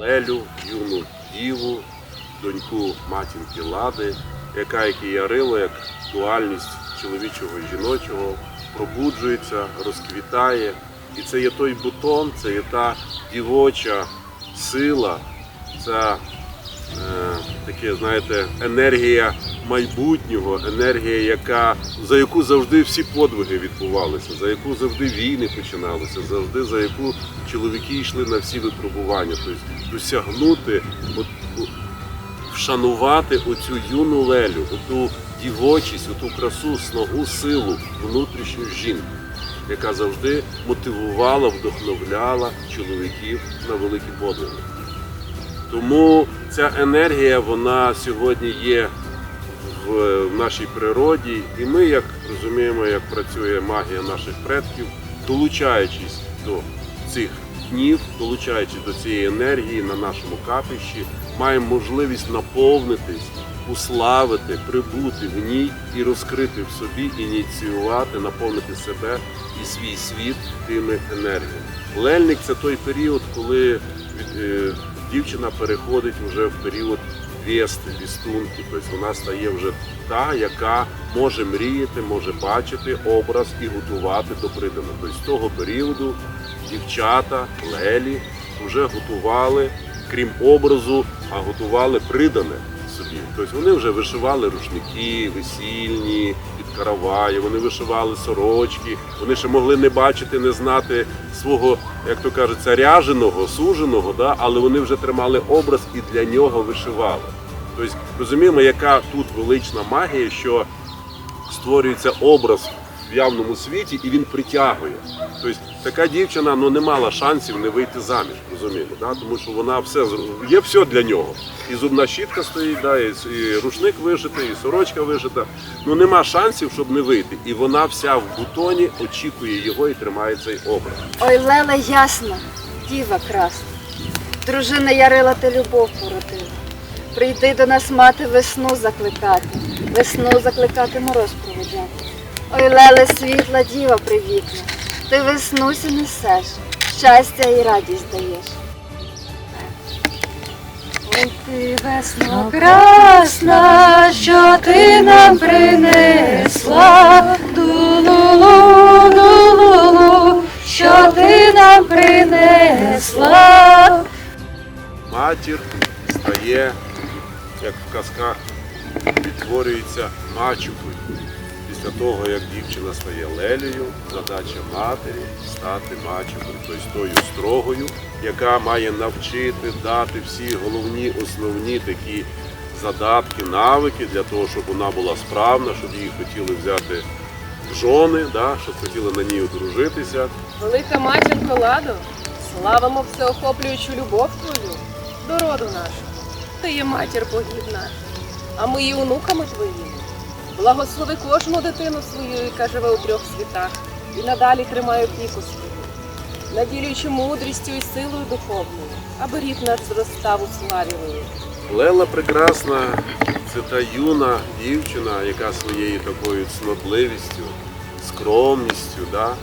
Лелю, юну діву, доньку матінки Лади, яка як і ярило, як дуальність чоловічого і жіночого, пробуджується, розквітає. І це є той бутон, це є та дівоча сила, ця е, таке, знаєте, енергія майбутнього, енергія, яка, за яку завжди всі подвиги відбувалися, за яку завжди війни починалися, завжди за яку чоловіки йшли на всі випробування. Тобто досягнути, от, вшанувати оцю юну лелю, оту дівочість, оту красу, сногу, силу внутрішню жінку, яка завжди мотивувала, вдохновляла чоловіків на великі подвиги. Тому ця енергія вона сьогодні є в, нашій природі, і ми, як розуміємо, як працює магія наших предків, долучаючись до цих днів, долучаючись до цієї енергії на нашому капищі, маємо можливість наповнитись, уславити, прибути в ній і розкрити в собі, ініціювати, наповнити себе і свій світ тими енергіями. Лельник це той період, коли е, дівчина переходить вже в період вести, вістунки. Тобто вона стає вже та, яка може мріяти, може бачити образ і готувати до придана. Тобто з того періоду дівчата, лелі вже готували, крім образу, а готували придане собі. Тобто вони вже вишивали рушники, весільні, під караваї, вони вишивали сорочки, вони ще могли не бачити, не знати свого, як то кажеться, ряженого, суженого, да? але вони вже тримали образ і для нього вишивали. Тобто розуміємо, яка тут велична магія, що створюється образ в явному світі і він притягує. Тобто така дівчина ну, не мала шансів не вийти заміж, розуміємо, да? тому що вона все є все для нього. І зубна щітка стоїть, да, і, рушник вишитий, і сорочка вишита. Ну нема шансів, щоб не вийти. І вона вся в бутоні очікує його і тримає цей образ. Ой, Лела ясна, діва красна, дружина Ярила ти любов породила. Прийди до нас мати весну закликати, весну закликати мороз. Ой, Леле, світла діва привітна, ти веснусю несеш, щастя і радість даєш. Ой, ти весно красна, що ти нам принесла, ду-лу-лу, ду-лу-лу, що ти нам принесла. матір стає, як в казках, відтворюється мачухою. Після того, як дівчина стає лелею, задача матері стати мачухою, тобто тою строгою, яка має навчити, дати всі головні, основні такі задатки, навики для того, щоб вона була справна, щоб її хотіли взяти в жони, да, щоб хотіли на ній одружитися. Велика матінко Ладо, славимо всеохоплюючу любов твою до роду нашого. Ти є матір богів наших, а ми є онуками твоїми. Благослови кожну дитину свою, яка живе у трьох світах, і надалі тримає опіку свою, наділюючи мудрістю і силою духовною, аби рід наш зростав у славі великій. Лела прекрасна, це та юна дівчина, яка своєю такою цнотливістю, скромністю, да?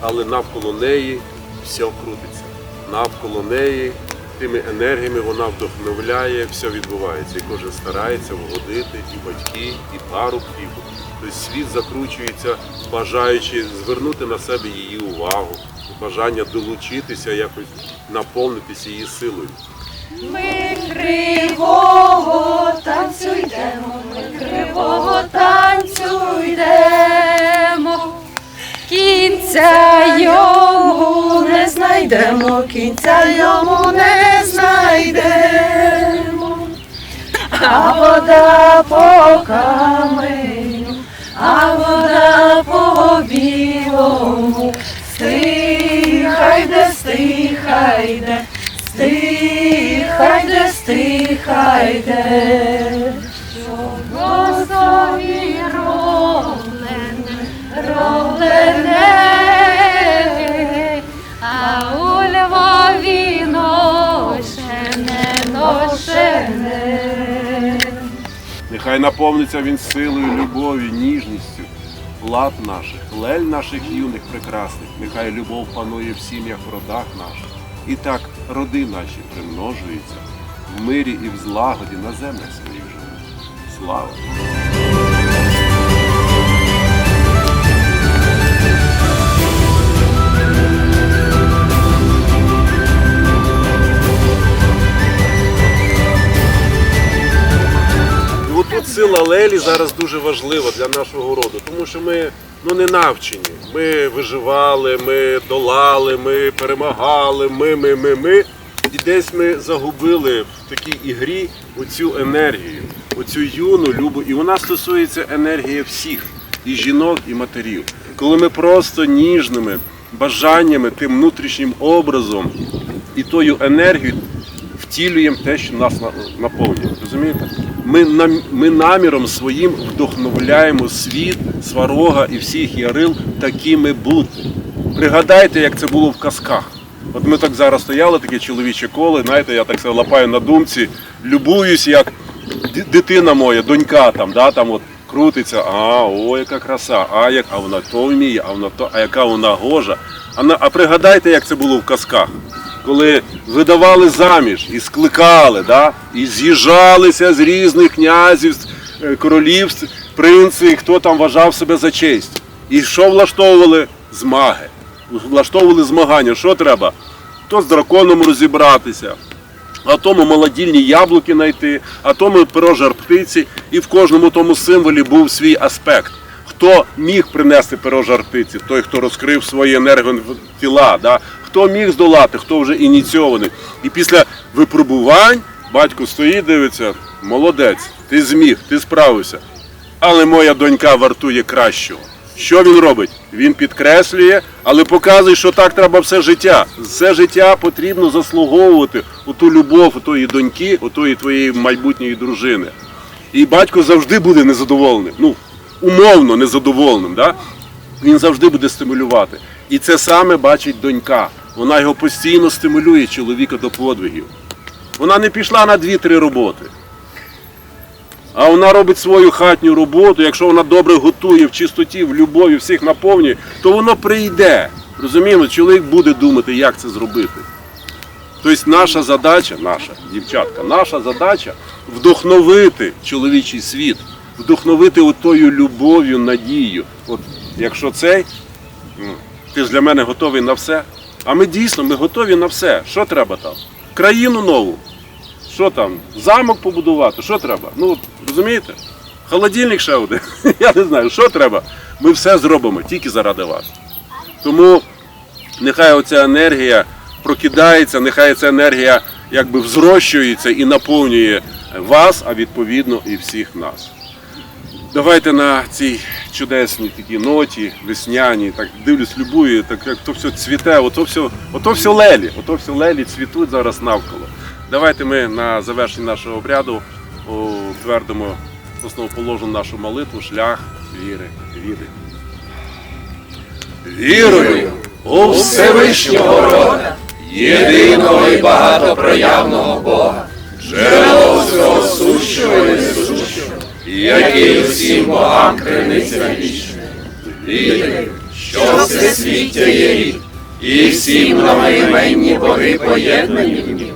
але навколо неї все крутиться. Навколо неї тими енергіями вона вдохновляє, все відбувається. І кожен старається вгодити і батьки, і парубки. Тобто світ закручується, бажаючи звернути на себе її увагу, бажання долучитися, якось наповнитися її силою. Ми кривого танцю йдемо, ми кривого танцю йдемо. Кінця не знайдемо, кінця йому не знайдемо. А вода по каменю, а вода по білому. Стихайде, стихайде, стихайде, стихайде. Чогосові ровлене, ровлене, Нехай наповниться він силою, любові, ніжністю, лад наших, лель наших юних прекрасних. Нехай любов панує в сім'ях, в родах наших. І так роди наші примножуються в мирі і в злагоді на землях своїх живуть. Слава! І сила Лелі зараз дуже важлива для нашого роду, тому що ми ну, не навчені. Ми виживали, ми долали, ми перемагали, ми, ми, ми, ми. І десь ми загубили в такій ігрі оцю енергію, оцю юну любу. І вона стосується енергії всіх, і жінок, і матерів. Коли ми просто ніжними бажаннями, тим внутрішнім образом і тою енергією втілюємо те, що нас наповнює. Розумієте? Ми, ми наміром своїм вдохновляємо світ, сварога і всіх ярил такими бути. Пригадайте, як це було в казках. От ми так зараз стояли, таке чоловіче коло, знаєте, я так себе лапаю на думці, любуюсь, як дитина моя, донька там, да, там от крутиться, а, о, яка краса, а як, а вона то вміє, а вона то, а яка вона гожа. А, а пригадайте, як це було в казках коли видавали заміж і скликали, да? і з'їжджалися з різних князів, е, королівств, принци, хто там вважав себе за честь. І що влаштовували? Змаги. Влаштовували змагання. Що треба? То з драконом розібратися, а тому молодільні яблуки знайти, а тому перо жар птиці. І в кожному тому символі був свій аспект. Хто міг принести перо жар птиці? Той, хто розкрив свої енерготіла, да? Хто міг здолати, хто вже ініційований. І після випробувань батько стоїть, дивиться, молодець, ти зміг, ти справився. Але моя донька вартує кращого. Що він робить? Він підкреслює, але показує, що так треба все життя. Все життя потрібно заслуговувати у ту любов, у тої доньки, у тої твоєї майбутньої дружини. І батько завжди буде незадоволеним. Ну, умовно незадоволеним. Да? Він завжди буде стимулювати. І це саме бачить донька. Вона його постійно стимулює чоловіка до подвигів. Вона не пішла на дві-три роботи. А вона робить свою хатню роботу. Якщо вона добре готує в чистоті, в любові, всіх наповнює, то воно прийде. Розуміємо, чоловік буде думати, як це зробити. Тобто наша задача, наша дівчатка, наша задача вдохновити чоловічий світ, вдохновити отою любов'ю, надією. От якщо цей, ти ж для мене готовий на все. А ми дійсно ми готові на все. Що треба там? Країну нову. Що там? Замок побудувати? Що треба? Ну розумієте? Холодильник ще один. Я не знаю, що треба. Ми все зробимо тільки заради вас. Тому нехай оця енергія прокидається, нехай ця енергія якби взрощується і наповнює вас, а відповідно і всіх нас. Давайте на цій чудесній такій ноті, весняній, так дивлюсь, любую, так як то все цвіте, ото все, ото все лелі, ото все лелі цвітуть зараз навколо. Давайте ми на завершенні нашого обряду утвердимо основоположну нашу молитву, шлях віри, віри. Вірую у Всевишнього рода, єдиного і багатопроявного Бога, джерело всього сущого і несущого, який усім богам криниця вічна. Вірю, що всесвіття є рід, і всі многоіменні боги поєднані в нім.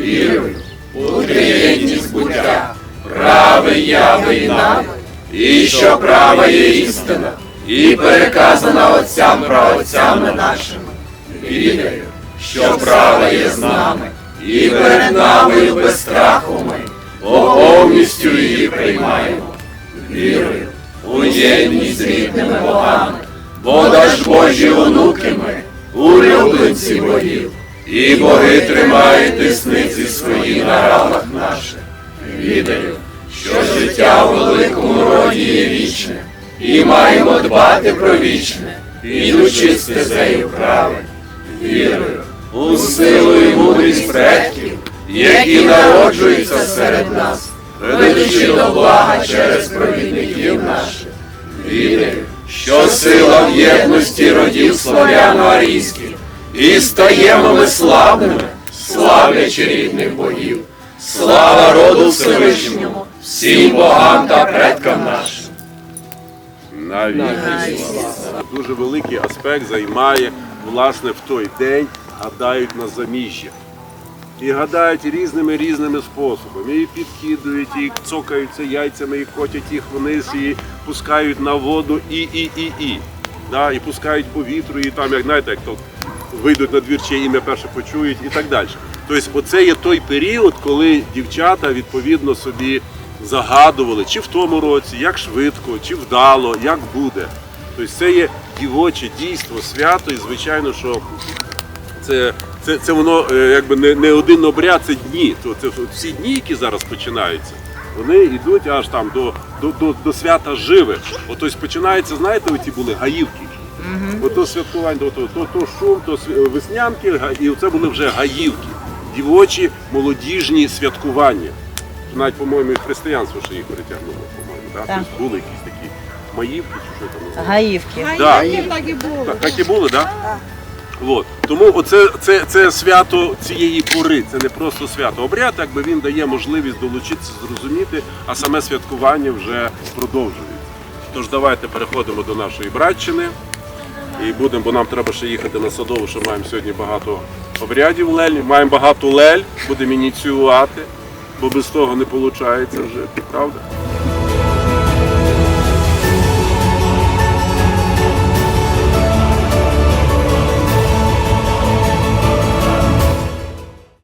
Вірую у триєдність буття, праве яви і нави, і що права є істина, і переказана отцям праотцями нашими. Вірю, що права є з нами, і перед нами без страху ми, повністю її приймаємо. Вірую у єдність з рідними богами, бо даж Божі онуки ми, улюбленці богів, і боги тримають тисниці свої на ранах наших. Відаю, що життя в великому роді є вічне, і маємо дбати про вічне, ідучи стезею правильно. Вірую у силу і мудрість предків, які народжуються серед нас, ведучи до блага через провідників наших. Вірю, що сила в єдності родів славяно-арійських, і стаємо ми славними, славлячи рідних богів. Слава роду Всевишньому, всім богам та предкам нашим. Навіть дуже великий аспект займає власне в той день гадають на заміжжя. І гадають різними різними способами. І підкидують, і цокаються яйцями, і котять їх вниз, і пускають на воду, і, і, і, і. Да, і пускають по вітру, і там, як знаєте, як то вийдуть на двір, чиє ім'я перше почують і так далі. Тобто, оце є той період, коли дівчата відповідно собі загадували, чи в тому році, як швидко, чи вдало, як буде. Тобто це є дівоче дійство, свято, і звичайно, що це, це, це воно е, якби не, не один обряд, це дні. То це всі дні, які зараз починаються, вони йдуть аж там до, до, до, до свята живе. Ото починається, знаєте, оці були гаївки. Ото святкування, то, то, то, то шум, то веснянки, і це були вже гаївки. Дівочі молодіжні святкування. Навіть, по-моєму, і християнство ще їх перетягнуло, по-моєму. Да? Так. Тобто були якісь такі маївки, чи що там. Гаївки. Да. Так, так і було, так? От. Тому оце, це, це свято цієї пори, це не просто свято. Обряд, якби він дає можливість долучитися, зрозуміти, а саме святкування вже продовжується. Тож давайте переходимо до нашої братчини. І будемо, бо нам треба ще їхати на садову, що маємо сьогодні багато обрядів лель, маємо багато лель, будемо ініціювати, бо без того не виходить вже, правда?